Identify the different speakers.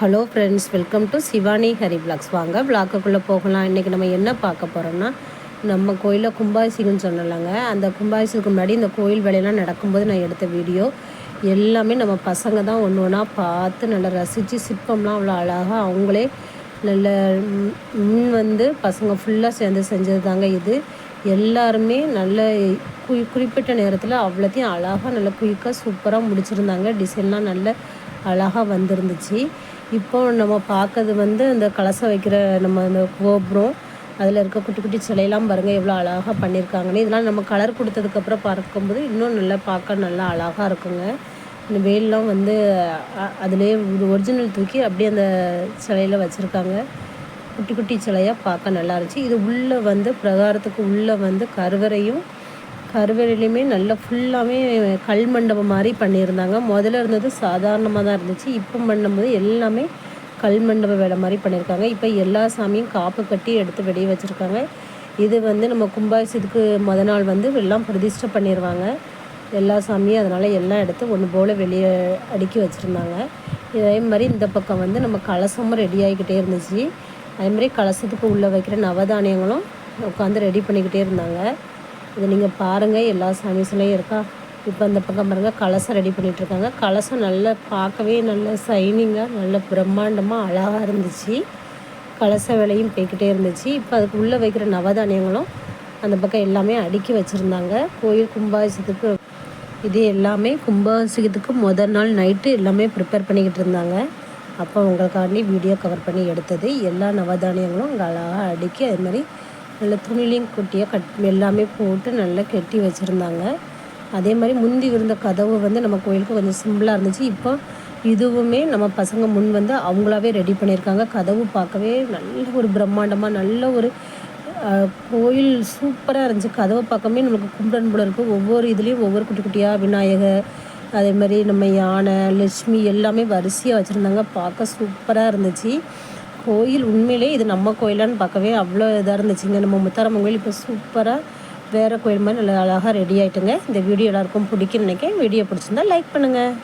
Speaker 1: Hello friends welcome to Shivani Hari blogs வாங்க பிளாக்குக்குள்ளே போகலாம். இன்றைக்கி நம்ம என்ன பார்க்க போகிறோம்னா நம்ம கோயிலில் கும்பாபிஷேகம்னு சொன்னலாங்க அந்த கும்பாபிஷேகத்துக்கு முன்னாடி இந்த கோயில் வேலையெல்லாம் நடக்கும்போது நான் எடுத்த வீடியோ. எல்லாமே நம்ம பசங்க தான் ஒன்று ஒன்றா பார்த்து நல்லா ரசித்து சிற்பம்லாம் அவ்வளோ அழகாக அவங்களே நல்ல முன் வந்து பசங்க ஃபுல்லாக சேர்ந்து செஞ்சது தாங்க இது. எல்லாருமே நல்ல குறி குறிப்பிட்ட நேரத்தில் அவ்வளோத்தையும் அழகாக நல்லா குயிக்காக சூப்பராக முடிச்சிருந்தாங்க. டிசைன்லாம் நல்ல அழகாக வந்துருந்துச்சு. இப்போ நம்ம பார்க்கறது வந்து அந்த கலசம் வைக்கிற நம்ம அந்த கோபுரம் அதில் இருக்க குட்டி குட்டி சிலையெல்லாம் பாருங்கள் எவ்வளோ அழகாக பண்ணியிருக்காங்கன்னு. இதெல்லாம் நம்ம கலர் கொடுத்ததுக்கப்புறம் பார்க்கும்போது இன்னும் நல்லா பார்க்க நல்லா அழகாக இருக்குங்க. இந்த வேல்லாம் வந்து அதிலே ஒரிஜினல் தூக்கி அப்படியே அந்த சிலையில் வச்சுருக்காங்க. குட்டி குட்டி சிலையாக பார்க்க நல்லா இருந்துச்சு. இது உள்ளே வந்து பிரகாரத்துக்கு உள்ளே வந்து கருவறையும் கருவறையிலையுமே நல்லா ஃபுல்லாகவே கல் மண்டபம் மாதிரி பண்ணியிருந்தாங்க. முதல்ல இருந்தது சாதாரணமாக தான் இருந்துச்சு. இப்போ பண்ணும்போது எல்லாமே கல் மண்டப வேலை மாதிரி பண்ணியிருக்காங்க. இப்போ எல்லா சாமியும் காப்பு கட்டி எடுத்து வெளியே வச்சுருக்காங்க. இது வந்து நம்ம கும்பாபிஷத்துக்கு முத நாள் வந்து எல்லாம் பிரதிஷ்டை பண்ணிடுவாங்க எல்லா சாமியும் அதனால் எல்லாம் எடுத்து ஒன்று போல் வெளியே அடுக்கி வச்சுருந்தாங்க. இதே மாதிரி இந்த பக்கம் வந்து நம்ம கலசமும் ரெடி ஆகிக்கிட்டே இருந்துச்சு. அதேமாதிரி கலசத்துக்கு உள்ளே வைக்கிற நவதானியங்களும் உட்காந்து ரெடி பண்ணிக்கிட்டே இருந்தாங்க. இதை நீங்கள் பாருங்கள் எல்லா சாமி இருக்கா. இப்போ அந்த பக்கம் பாருங்கள் கலசம் ரெடி பண்ணிகிட்ருக்காங்க கலசம் நல்லா பார்க்கவே நல்ல சைனிங்காக நல்ல பிரம்மாண்டமாக அழகாக இருந்துச்சு. கலச வேலையும் போய்கிட்டே இருந்துச்சு. இப்போ அதுக்கு உள்ளே வைக்கிற நவதானியங்களும் அந்த பக்கம் எல்லாமே அடுக்கி வச்சுருந்தாங்க. கோயில் கும்பாபிஷத்துக்கு இது எல்லாமே கும்பாபிஷேகத்துக்கு முதல் நாள் நைட்டு எல்லாமே ப்ரிப்பேர் பண்ணிக்கிட்டு இருந்தாங்க. அப்போ உங்களுக்காண்டி வீடியோ கவர் பண்ணி எடுத்தது. எல்லா நவதானியங்களும் அங்கே அழகாக அடுக்கி அது மாதிரி நல்ல துணிலையும் குட்டியாக கட் எல்லாமே போட்டு நல்லா கட்டி வச்சுருந்தாங்க. அதே மாதிரி முந்தி இருந்த கதவு வந்து நம்ம கோயிலுக்கு கொஞ்சம் சிம்பிளாக இருந்துச்சு. இப்போ இதுவுமே நம்ம பசங்க முன் வந்து அவங்களாவே ரெடி பண்ணியிருக்காங்க. கதவு பார்க்கவே நல்ல ஒரு பிரம்மாண்டமாக நல்ல ஒரு கோயில் சூப்பராக இருந்துச்சு. கதவை பார்க்கவே நம்மளுக்கு கும்பிடன் போல இருக்கும் ஒவ்வொரு இதுலேயும் ஒவ்வொரு குட்டி குட்டியாக விநாயகர் அதே மாதிரி நம்ம யானை லட்சுமி எல்லாமே வரிசையாக வச்சுருந்தாங்க. பார்க்க சூப்பராக இருந்துச்சு. கோயில் உண்மையிலே இது நம்ம கோயிலான்னு பார்க்கவே அவ்வளோ இதாக இருந்துச்சுங்க நம்ம முத்தாரம்மன் கோயில் இப்போ சூப்பராக வேறு கோயில் மாதிரி நல்லா அழகாக ரெடி ஆகிட்டுங்க இந்த வீடியோ எல்லாருக்கும் பிடிக்குன்னு நினைக்கிறேன். வீடியோ பிடிச்சிருந்தா லைக் பண்ணுங்கள்